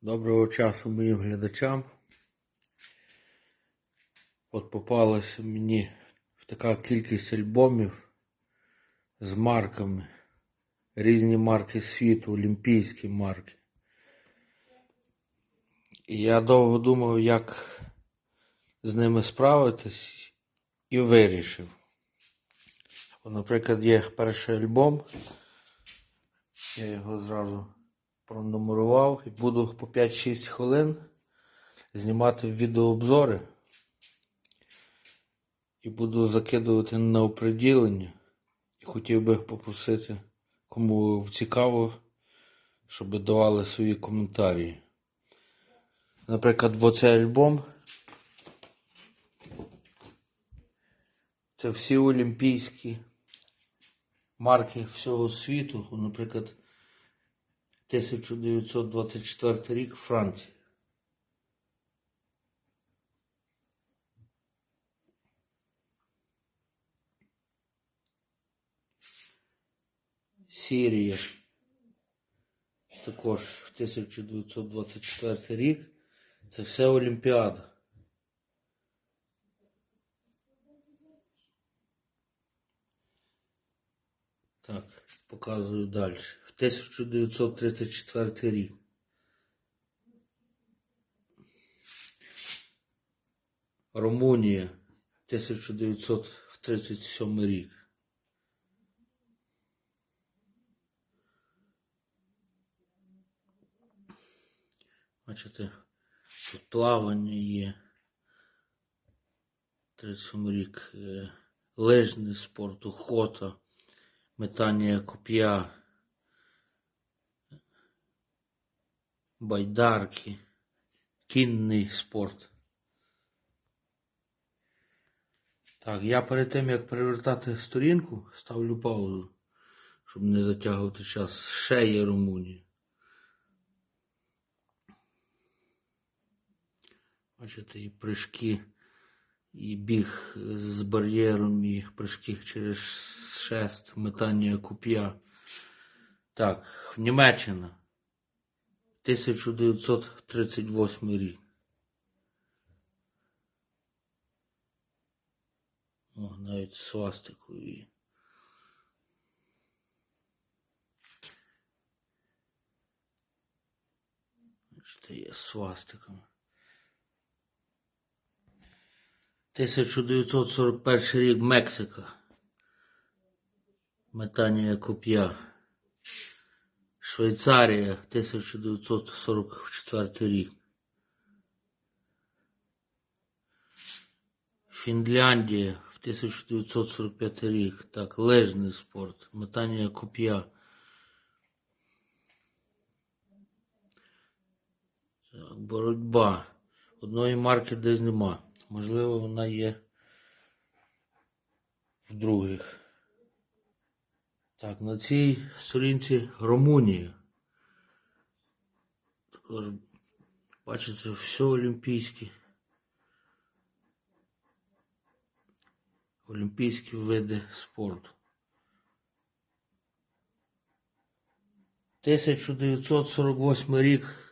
Доброго часу моїм глядачам. От попалася мені в така кількість альбомів з марками. Різні марки світу, олімпійські марки. І я довго думав, як з ними справитись, і вирішив. Наприклад, є перший альбом. Я його зразу пронумерував і буду по 5-6 хвилин знімати відеообзори. І буду закидувати на оприділення. І хотів би попросити, кому цікаво, щоб давали свої коментарі. Наприклад, в оцей альбом. Це всі олімпійські марки всього світу. Наприклад, 1924 рік Франція. Сірія. Також 1924 рік. Це все Олімпіада. Так, показую далі. В 1934 рік. Румунія 1937 рік. Бачите, тут плавання є. 37 рік. е, Лижний спорт, охота, метання коп'я, байдарки, кінний спорт. Так, я перед тим як перевертати сторінку, ставлю паузу, щоб не затягувати час. Ще є Румунія. Бачите, і прыжки, і біг з бар'єром, і прыжки через шест, метання коп'я. Так, Німеччина. 1938 рік. О, навіть з свастикою. є. Є свастиками. 1941 рік Мексика. Метання коп'я. Швейцарія 1944 рік. Фінляндія в 1945 рік. Так, лежний спорт. Метання коп'я. Боротьба. Одної марки десь нема. Можливо, вона є в других. Так, на цій сторінці Румунія. Також, бачите, все олімпійське. Олімпійські види спорту. 1948 рік